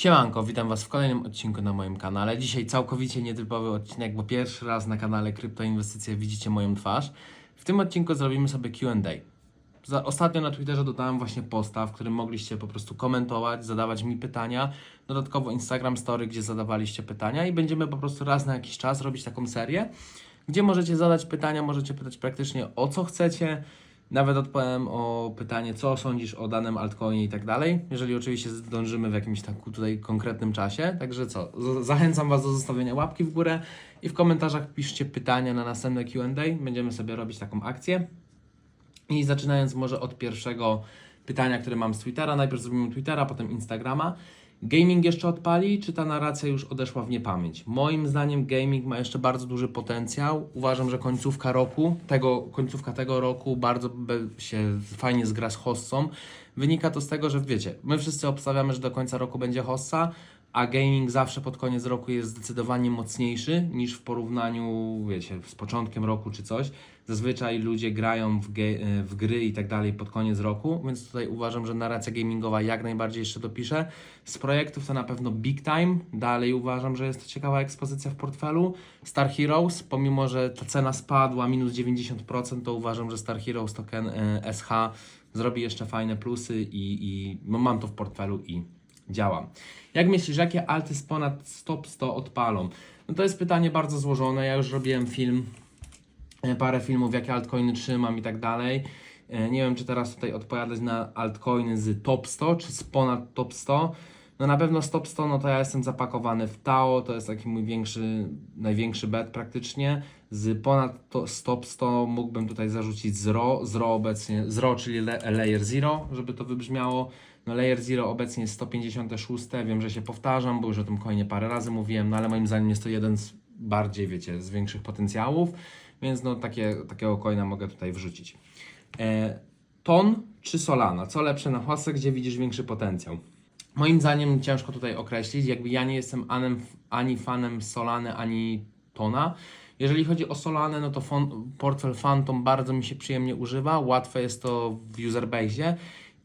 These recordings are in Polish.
Siemanko, witam Was w kolejnym odcinku na moim kanale. Dzisiaj całkowicie nietypowy odcinek, bo pierwszy raz na kanale Kryptoinwestycje widzicie moją twarz. W tym odcinku zrobimy sobie Q&A. Ostatnio na Twitterze dodałem właśnie posta, w którym mogliście po prostu komentować, zadawać mi pytania. Dodatkowo Instagram Story, gdzie zadawaliście pytania i będziemy po prostu raz na jakiś czas robić taką serię, gdzie możecie zadać pytania, możecie pytać praktycznie o co chcecie. Nawet odpowiem o pytanie, co sądzisz o danym altcoinie i tak dalej, jeżeli oczywiście zdążymy w jakimś tak tutaj konkretnym czasie. Także co, zachęcam Was do zostawienia łapki w górę i w komentarzach piszcie pytania na następne Q&A. Będziemy sobie robić taką akcję. I zaczynając może od pierwszego pytania, które mam z Twittera. Najpierw zrobimy Twittera, potem Instagrama. Gaming jeszcze odpali, czy ta narracja już odeszła w niepamięć? Moim zdaniem gaming ma jeszcze bardzo duży potencjał. Uważam, że końcówka roku, tego, końcówka tego roku bardzo się fajnie zgra z hossą. Wynika to z tego, że wiecie, my wszyscy obstawiamy, że do końca roku będzie hossa, a gaming zawsze pod koniec roku jest zdecydowanie mocniejszy niż w porównaniu, wiecie, z początkiem roku czy coś. Zazwyczaj ludzie grają w, e, w gry i tak dalej pod koniec roku, więc tutaj uważam, że narracja gamingowa jak najbardziej jeszcze dopiszę. Z projektów to na pewno Big Time, dalej uważam, że jest to ciekawa ekspozycja w portfelu. Star Heroes, pomimo że ta cena spadła minus 90%, to uważam, że Star Heroes token e, SH zrobi jeszcze fajne plusy i, i no, mam to w portfelu i działam. Jak myślisz, jakie alty z ponad stop 100 odpalą? No to jest pytanie bardzo złożone. Ja już robiłem film, parę filmów, jakie altcoiny trzymam i tak dalej. E, Nie wiem, czy teraz tutaj odpowiadać na altcoiny z top 100, czy z ponad top 100. No na pewno z top 100, no to ja jestem zapakowany w TAO, to jest taki mój większy, największy bet praktycznie. Z ponad to, z top 100 mógłbym tutaj zarzucić ZRO, ZRO obecnie, ZRO, czyli le, Layer Zero, żeby to wybrzmiało. No Layer Zero obecnie jest 156, wiem, że się powtarzam, bo już o tym coinie parę razy mówiłem, no ale moim zdaniem jest to jeden z bardziej, wiecie, z większych potencjałów, więc no takie, takiego coina mogę tutaj wrzucić. E, ton czy Solana? Co lepsze na hossę, gdzie widzisz większy potencjał? Moim zdaniem ciężko tutaj określić, jakby ja nie jestem anem, ani fanem Solany, ani Tona. Jeżeli chodzi o Solanę, no to fon, portfel Phantom bardzo mi się przyjemnie używa, łatwe jest to w userbase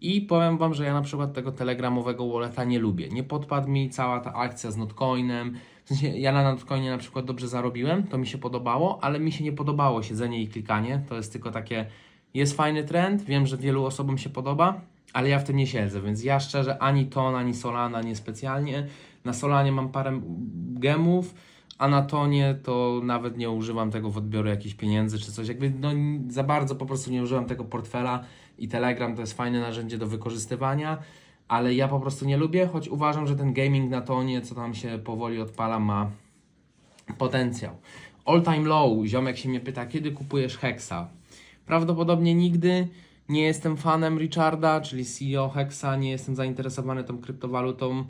i powiem Wam, że ja na przykład tego telegramowego walleta nie lubię. Nie podpadł mi cała ta akcja z Notcoinem. W sensie ja na Notcoinie na przykład dobrze zarobiłem, to mi się podobało, ale mi się nie podobało siedzenie i klikanie. To jest tylko takie, jest fajny trend, wiem, że wielu osobom się podoba, ale ja w tym nie siedzę, więc ja szczerze ani Ton, ani Solana nie specjalnie. Na Solanie mam parę gemów, a na Tonie to nawet nie używam tego w odbioru jakichś pieniędzy czy coś. Jakby no, za bardzo po prostu nie używam tego portfela i Telegram to jest fajne narzędzie do wykorzystywania, ale ja po prostu nie lubię, choć uważam, że ten gaming na Tonie, co tam się powoli odpala, ma potencjał. All time low, ziomek się mnie pyta, kiedy kupujesz Hexa? Prawdopodobnie nigdy. Nie jestem fanem Richarda, czyli CEO Hexa, nie jestem zainteresowany tą kryptowalutą.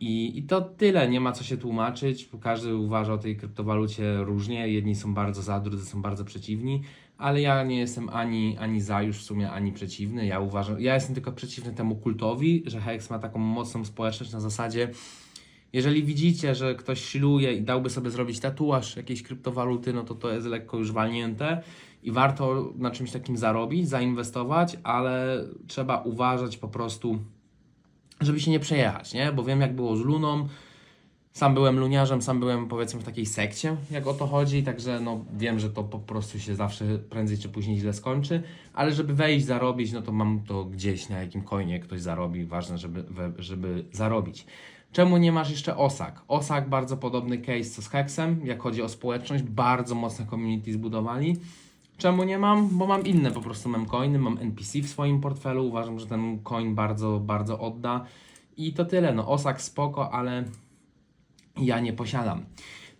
I, I to tyle, nie ma co się tłumaczyć. Każdy uważa o tej kryptowalucie różnie. Jedni są bardzo za, drudzy są bardzo przeciwni, ale ja nie jestem ani, ani za już w sumie, ani przeciwny. Ja uważam, ja jestem tylko przeciwny temu kultowi, że Hex ma taką mocną społeczność na zasadzie, jeżeli widzicie, że ktoś shilluje i dałby sobie zrobić tatuaż jakiejś kryptowaluty, no to to jest lekko już walnięte i warto na czymś takim zarobić, zainwestować, ale trzeba uważać po prostu, żeby się nie przejechać, nie? Bo wiem jak było z Luną, sam byłem luniarzem, sam byłem powiedzmy w takiej sekcie, jak o to chodzi, także no wiem, że to po prostu się zawsze prędzej czy później źle skończy, ale żeby wejść, zarobić, no to mam to gdzieś na jakim coinie ktoś zarobi, ważne, żeby, żeby zarobić. Czemu nie masz jeszcze OSAK? OSAK bardzo podobny case co z Hexem, jak chodzi o społeczność, bardzo mocne community zbudowali. Czemu nie mam? Bo mam inne po prostu memcoiny, mam NPC w swoim portfelu, uważam, że ten coin bardzo, bardzo odda. I to tyle, no OSAK spoko, ale ja nie posiadam.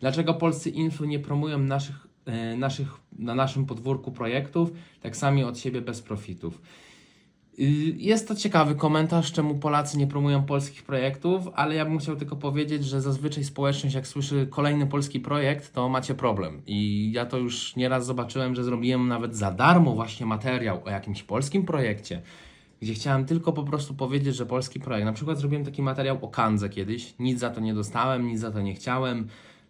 Dlaczego polscy influ nie promują naszych, e, naszych, na naszym podwórku projektów, tak sami od siebie bez profitów? Y, Jest to ciekawy komentarz, czemu Polacy nie promują polskich projektów, ale ja bym chciał tylko powiedzieć, że zazwyczaj społeczność, jak słyszy kolejny polski projekt, to macie problem. I ja to już nieraz zobaczyłem, że zrobiłem nawet za darmo właśnie materiał o jakimś polskim projekcie, gdzie chciałem tylko po prostu powiedzieć, że polski projekt. Na przykład zrobiłem taki materiał o Kandze kiedyś, nic za to nie dostałem, nic za to nie chciałem.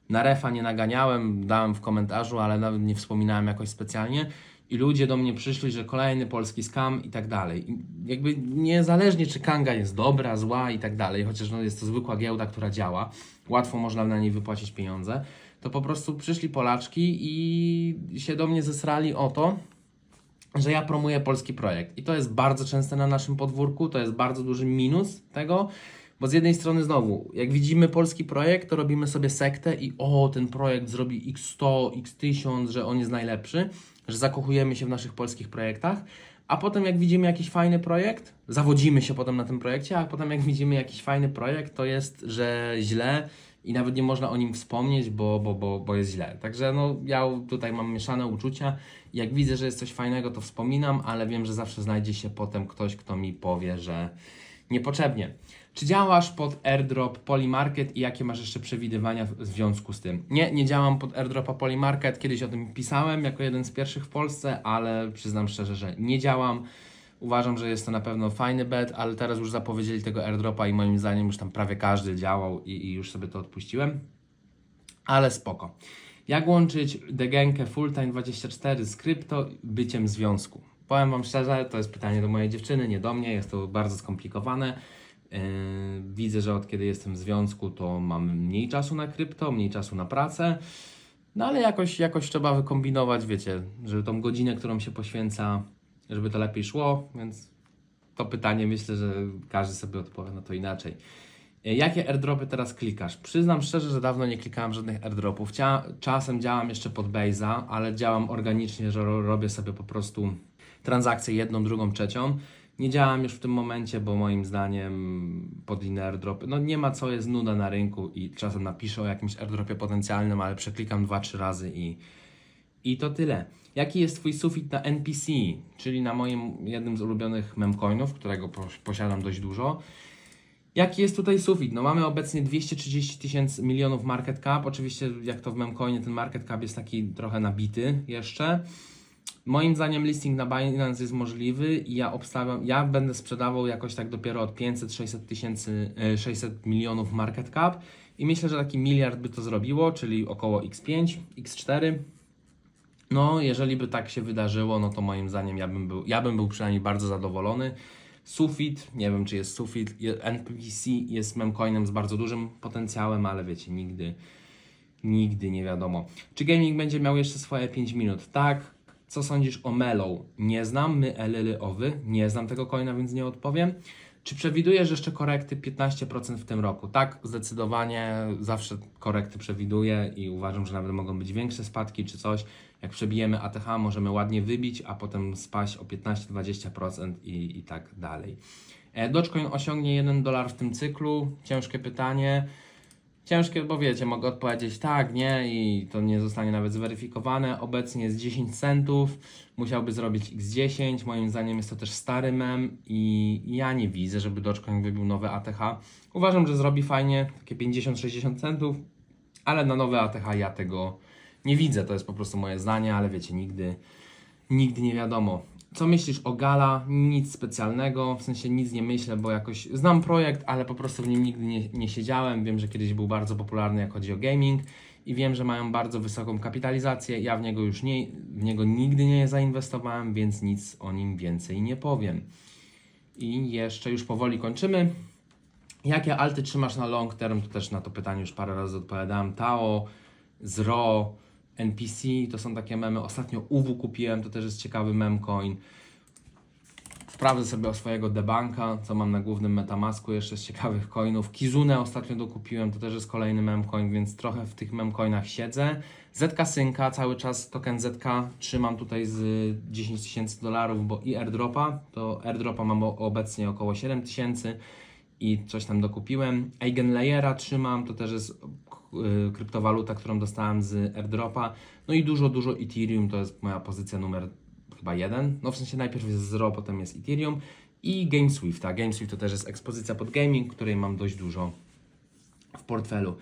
Na refa nie naganiałem, dałem w komentarzu, ale nawet nie wspominałem jakoś specjalnie. i ludzie do mnie przyszli, że kolejny polski scam i tak dalej. I jakby niezależnie czy Kanga jest dobra, zła i tak dalej, chociaż no jest to zwykła giełda, która działa, łatwo można na niej wypłacić pieniądze, to po prostu przyszli Polaczki i się do mnie zesrali o to, że ja promuję polski projekt. I to jest bardzo częste na naszym podwórku, to jest bardzo duży minus tego, bo z jednej strony znowu, jak widzimy polski projekt, to robimy sobie sektę i o, ten projekt zrobi x100, x1000, że on jest najlepszy, że zakochujemy się w naszych polskich projektach, a potem jak widzimy jakiś fajny projekt, zawodzimy się potem na tym projekcie, a potem jak widzimy jakiś fajny projekt, to jest, że źle i nawet nie można o nim wspomnieć, bo, bo, bo, bo jest źle. Także no, ja tutaj mam mieszane uczucia. Jak widzę, że jest coś fajnego, to wspominam, ale wiem, że zawsze znajdzie się potem ktoś, kto mi powie, że niepotrzebnie. Czy działasz pod airdrop Polymarket i jakie masz jeszcze przewidywania w związku z tym? Nie, nie działam pod airdropa Polymarket. Kiedyś o tym pisałem jako jeden z pierwszych w Polsce, ale przyznam szczerze, że nie działam. Uważam, że jest to na pewno fajny bet, ale teraz już zapowiedzieli tego airdropa i moim zdaniem już tam prawie każdy działał i, i już sobie to odpuściłem. Ale spoko. Jak łączyć degenkę Fulltime 24 z krypto byciem związku? Powiem Wam szczerze, to jest pytanie do mojej dziewczyny, nie do mnie, jest to bardzo skomplikowane. Yy, widzę, że od kiedy jestem w związku, to mam mniej czasu na krypto, mniej czasu na pracę. No ale jakoś, jakoś trzeba wykombinować, wiecie, żeby tą godzinę, którą się poświęca, żeby to lepiej szło, więc to pytanie myślę, że każdy sobie odpowie na to inaczej. E, Jakie airdropy teraz klikasz? Przyznam szczerze, że dawno nie klikałem żadnych airdropów. Czasem działam jeszcze pod Base'a, ale działam organicznie, że ro- robię sobie po prostu transakcję jedną, drugą, trzecią. Nie działam już w tym momencie, bo moim zdaniem pod inne airdropy, no nie ma co, jest nuda na rynku i czasem napiszę o jakimś airdropie potencjalnym, ale przeklikam dwa, trzy razy i, i to tyle. Jaki jest Twój sufit na NPC, czyli na moim jednym z ulubionych memcoinów, którego pos- posiadam dość dużo? Jaki jest tutaj sufit? No mamy obecnie 230 tysięcy milionów market cap. Oczywiście jak to w memcoinie ten market cap jest taki trochę nabity jeszcze. Moim zdaniem listing na Binance jest możliwy i ja obstawiam, ja będę sprzedawał jakoś tak dopiero od 500-600 tysięcy, e, 600 milionów market cap i myślę, że taki miliard by to zrobiło, czyli około X5, X4. No, jeżeli by tak się wydarzyło, no to moim zdaniem ja bym był, ja bym był przynajmniej bardzo zadowolony. Sufit, nie wiem czy jest sufit, NPC jest memcoinem z bardzo dużym potencjałem, ale wiecie, nigdy, nigdy nie wiadomo. Czy gaming będzie miał jeszcze swoje 5 minut? Tak. Co sądzisz o Mellow? Nie znam, my Elylyowy, nie znam tego coina, więc nie odpowiem. Czy przewidujesz jeszcze korekty 15% w tym roku? Tak, zdecydowanie zawsze korekty przewiduję i uważam, że nawet mogą być większe spadki czy coś. Jak przebijemy ATH, możemy ładnie wybić, a potem spaść o 15-20% i, i tak dalej. E, Dogecoin osiągnie 1 dolar w tym cyklu? Ciężkie pytanie. Ciężkie, bo wiecie, mogę odpowiedzieć tak, nie i to nie zostanie nawet zweryfikowane. Obecnie jest 10 centów, musiałby zrobić x10. Moim zdaniem jest to też stary mem i ja nie widzę, żeby Dogecoin wybił nowe ATH. Uważam, że zrobi fajnie, takie 50-60 centów, ale na nowe ATH ja tego nie widzę. To jest po prostu moje zdanie, ale wiecie, nigdy, nigdy nie wiadomo. Co myślisz o Gala? Nic specjalnego, w sensie nic nie myślę, bo jakoś znam projekt, ale po prostu w nim nigdy nie, nie siedziałem. Wiem, że kiedyś był bardzo popularny, jak chodzi o gaming i wiem, że mają bardzo wysoką kapitalizację. Ja w niego już nie, w niego nigdy nie zainwestowałem, więc nic o nim więcej nie powiem. I jeszcze już powoli kończymy. Jakie alty trzymasz na long term? To też na to pytanie już parę razy odpowiadałem. Tao, Zro, NPC to są takie memy. Ostatnio UW kupiłem, to też jest ciekawy memcoin. Sprawdzę sobie o swojego debanka, co mam na głównym Metamasku jeszcze z ciekawych coinów. Kizune ostatnio dokupiłem, to też jest kolejny memcoin, więc trochę w tych memcoinach siedzę. ZK Synka, cały czas token ZK trzymam tutaj z 10 tysięcy dolarów, bo i airdropa, to airdropa mam obecnie około 7 tysięcy i coś tam dokupiłem. Eigenlayera trzymam, to też jest kryptowaluta, którą dostałem z airdropa. No i dużo, dużo Ethereum, to jest moja pozycja numer chyba jeden. No w sensie najpierw jest Zero, potem jest Ethereum i GameSwift. A GameSwift to też jest ekspozycja pod gaming, której mam dość dużo w portfelu.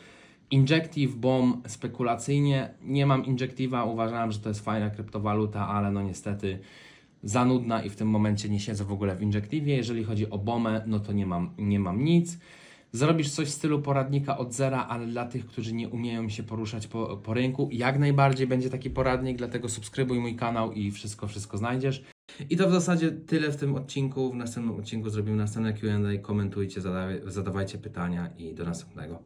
Injective Bomb spekulacyjnie. Nie mam Injectiva, uważałem, że to jest fajna kryptowaluta, ale no niestety za nudna i w tym momencie nie siedzę w ogóle w Injectivie. Jeżeli chodzi o BOMę, no to nie mam, nie mam nic. Zrobisz coś w stylu poradnika od zera, ale dla tych, którzy nie umieją się poruszać po, po rynku, jak najbardziej będzie taki poradnik, dlatego subskrybuj mój kanał i wszystko, wszystko znajdziesz. I to w zasadzie tyle w tym odcinku. W następnym odcinku zrobimy następne Q&A. Komentujcie, zadawaj, zadawajcie pytania i do następnego.